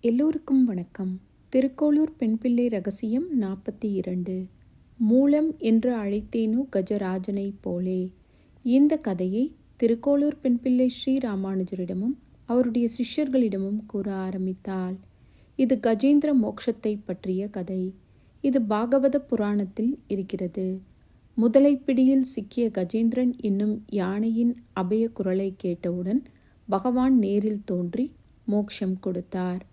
எல்லோருக்கும் வணக்கம். திருக்கோளூர் பெண்பிள்ளை ரகசியம் நாற்பத்தி இரண்டு. மூலம் என்று அழைத்தேனோ கஜராஜனை போலே. இந்த கதையை திருக்கோளூர் பெண்பிள்ளை ஸ்ரீ ராமானுஜரிடமும் அவருடைய சிஷ்யர்களிடமும் கூற ஆரம்பித்தாள். இது கஜேந்திர மோக்ஷத்தை பற்றிய கதை. இது பாகவத புராணத்தில் இருக்கிறது. முதலை பிடியில் சிக்கிய கஜேந்திரன் என்னும் யானையின் அபய குரலை கேட்டவுடன் பகவான் நேரில் தோன்றி மோக்ஷம் கொடுத்தார்.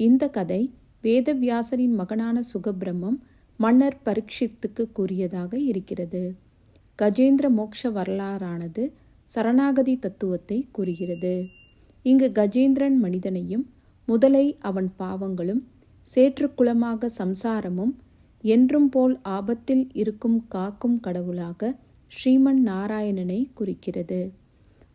இந்த கதை வேதவியாசரின் மகனான சுகபிரம்மம் மன்னர் பரீட்சித்துக்கு கூறியதாக இருக்கிறது. கஜேந்திர மோக்ஷ வரலாறானது சரணாகதி தத்துவத்தை கூறுகிறது. இங்கு கஜேந்திரன் மனிதனையும் முதலை அவன் பாவங்களும் சேற்றுக்குளமாக சம்சாரமும் என்றும் போல் ஆபத்தில் இருக்கும் காக்கும் கடவுளாக ஸ்ரீமன் நாராயணனை குறிக்கிறது.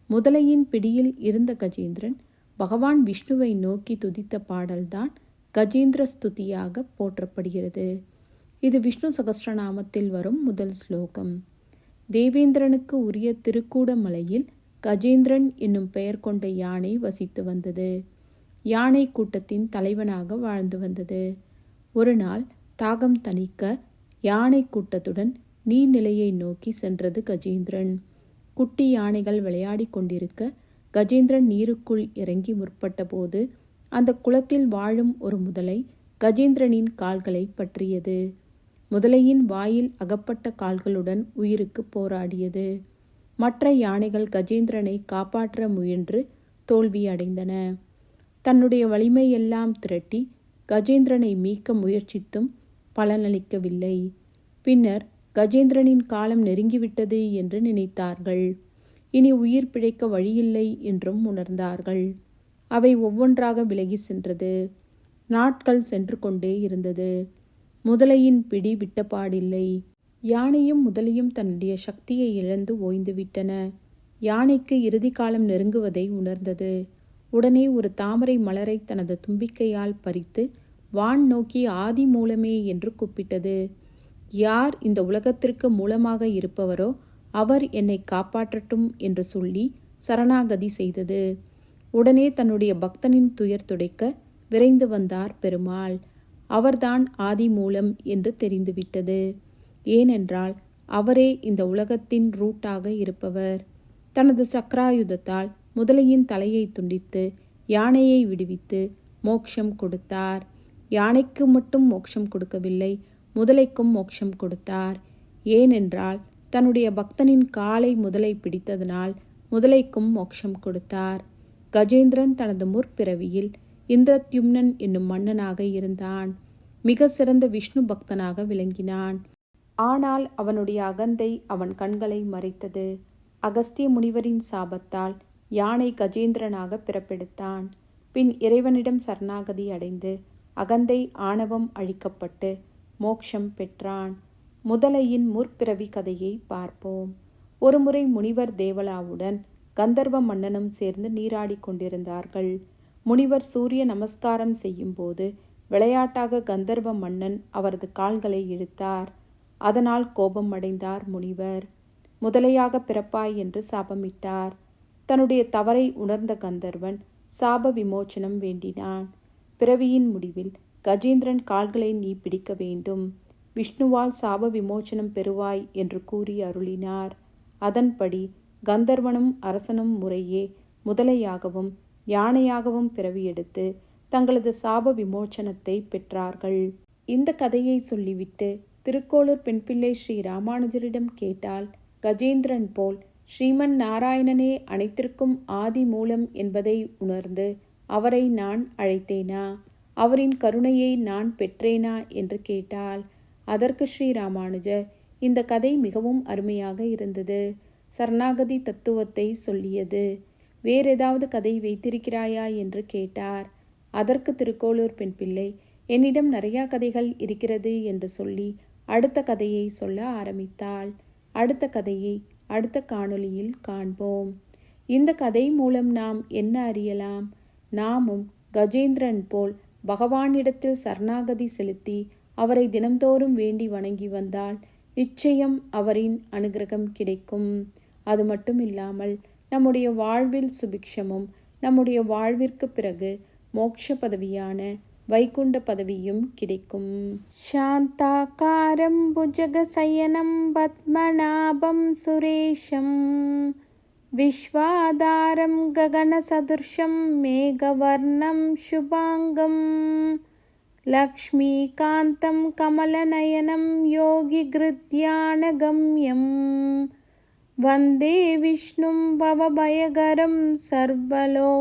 முதலையின் பிடியில் இருந்த கஜேந்திரன் பகவான் விஷ்ணுவை நோக்கி துதித்த பாடல்தான் கஜேந்திர ஸ்துதியாக போற்றப்படுகிறது. இது விஷ்ணு சகஸ்ரநாமத்தில் வரும் முதல் ஸ்லோகம். தேவேந்திரனுக்கு உரிய திருக்கூடமலையில் கஜேந்திரன் என்னும் பெயர் கொண்ட யானை வசித்து வந்தது. யானை கூட்டத்தின் தலைவனாக வாழ்ந்து வந்தது. ஒரு நாள் தாகம் தணிக்க யானை கூட்டத்துடன் நீர்நிலையை நோக்கி சென்றது கஜேந்திரன். குட்டி யானைகள் விளையாடி கொண்டிருக்க கஜேந்திரன் நீருக்குள் இறங்கி முற்பட்டபோது அந்த குளத்தில் வாழும் ஒரு முதலை கஜேந்திரனின் கால்களை பற்றியது. முதலையின் வாயில் அகப்பட்ட கால்களுடன் உயிருக்கு போராடியது. மற்ற யானைகள் கஜேந்திரனை காப்பாற்ற முயன்று தோல்வியடைந்தன தன்னுடைய வலிமையெல்லாம் திரட்டி கஜேந்திரனை மீட்க முயற்சித்தும் பலனளிக்கவில்லை. பின்னர் கஜேந்திரனின் காலம் நெருங்கிவிட்டது என்று நினைத்தார்கள். இனி உயிர் பிழைக்க வழியில்லை என்றும் உணர்ந்தார்கள். அவை ஒவ்வொன்றாக விலகி சென்றது. நாட்கள் சென்று கொண்டே இருந்தது. முதலையின் பிடி விட்டபாடில்லை. யானையும் முதலையும் தன்னுடைய சக்தியை இழந்து ஓய்ந்துவிட்டன. யானைக்கு இறுதி காலம் நெருங்குவதை உணர்ந்தது. உடனே ஒரு தாமரை மலரை தனது தும்பிக்கையால் பறித்து வான் நோக்கி ஆதி மூலமே என்று கூப்பிட்டது. யார் இந்த உலகத்திற்கு மூலமாக இருப்பவரோ அவர் என்னை காப்பாற்றட்டும் என்று சொல்லி சரணாகதி செய்தது. உடனே தன்னுடைய பக்தனின் துயர் துடைக்க விரைந்து வந்தார் பெருமாள். அவர்தான் ஆதி மூலம் என்று தெரிந்துவிட்டது. ஏனென்றால் அவரே இந்த உலகத்தின் ரூட்டாக இருப்பவர். தனது சக்கராயுதத்தால் முதலையின் தலையை துண்டித்து யானையை விடுவித்து மோக்ஷம் கொடுத்தார். யானைக்கு மட்டும் மோட்சம் கொடுக்கவில்லை முதலைக்கும் மோட்சம் கொடுத்தார். ஏனென்றால் தன்னுடைய பக்தனின் காலை முதலை பிடித்ததனால் முதலைக்கும் மோட்சம் கொடுத்தார். கஜேந்திரன் தனது முற்பிறவியில் இந்திரத்யும்னன் என்னும் மன்னனாக இருந்தான். மிக சிறந்த விஷ்ணு பக்தனாக விளங்கினான். ஆனால் அவனுடைய அகந்தை அவன் கண்களை மறைத்தது. அகஸ்திய முனிவரின் சாபத்தால் யானை கஜேந்திரனாக பிறப்பெடுத்தான். பின் இறைவனிடம் சரணாகதி அடைந்து அகந்தை ஆணவம் அழிக்கப்பட்டு மோக்ஷம் பெற்றான். முதலையின் முற்பிறவி கதையை பார்ப்போம். ஒருமுறை முனிவர் தேவலாவுடன் கந்தர்வ மன்னனும் சேர்ந்து நீராடி கொண்டிருந்தார்கள். முனிவர் சூரிய நமஸ்காரம் செய்யும்போது விளையாட்டாக கந்தர்வ மன்னன் அவரது கால்களை இழுத்தார். அதனால் கோபம் அடைந்தார் முனிவர். முதலையாக பிறப்பாய் என்று சாபமிட்டார். தன்னுடைய தவறை உணர்ந்த கந்தர்வன் சாப விமோச்சனம் வேண்டினான். பிறவியின் முடிவில் கஜேந்திரன் கால்களை நீ பிடிக்க வேண்டும். விஷ்ணுவால் சாப விமோச்சனம் பெறுவாய் என்று கூறி அருளினார். அதன்படி கந்தர்வனும் அரசனும் முறையே முதலையாகவும் யானையாகவும் பிறவியெடுத்து தங்களது சாப விமோச்சனத்தை பெற்றார்கள். இந்த கதையை சொல்லிவிட்டு திருக்கோளூர் பெண்பிள்ளை ஸ்ரீ ராமானுஜரிடம் கேட்டால் கஜேந்திரன் போல் ஸ்ரீமன் நாராயணனே அனைத்திற்கும் ஆதி மூலம் என்பதை உணர்ந்து அவரை நான் அழைத்தேனா? அவரின் கருணையை நான் பெற்றேனா? என்று கேட்டால் அதற்கு ஸ்ரீ ராமானுஜர் இந்த கதை மிகவும் அருமையாக இருந்தது. சரணாகதி தத்துவத்தை சொல்லியது. வேறேதாவது கதை வைத்திருக்கிறாயா என்று கேட்டார். அதற்கு திருக்கோளூர் பெண் பிள்ளை என்னிடம் நிறையா கதைகள் இருக்கிறது என்று சொல்லி அடுத்த கதையை சொல்ல ஆரம்பித்தாள். அடுத்த கதையை அடுத்த காணொளியில் காண்போம். இந்த கதை மூலம் நாம் என்ன அறியலாம்? நாமும் கஜேந்திரன் போல் பகவானிடத்தில் சரணாகதி செலுத்தி அவரை தினந்தோறும் வேண்டி வணங்கி வந்தால் நிச்சயம் அவரின் அனுகிரகம் கிடைக்கும். அது மட்டும் இல்லாமல் நம்முடைய வாழ்வில் சுபிக்ஷமும் நம்முடைய வாழ்விற்கு பிறகு மோட்ச பதவியான வைகுண்ட பதவியும் கிடைக்கும். சாந்தாக்காரம் புஜகசயனம் பத்மநாபம் சுரேஷம் விஸ்வாதாரம் ககனசதுர்ஷம் மேகவர்ணம் சுபாங்கம் लक्ष्मीकान्तं कमलनयनं योगिगृध्यानगम्यं वन्दे विष्णुं भवभयगरं सर्वलोकैकनाथम्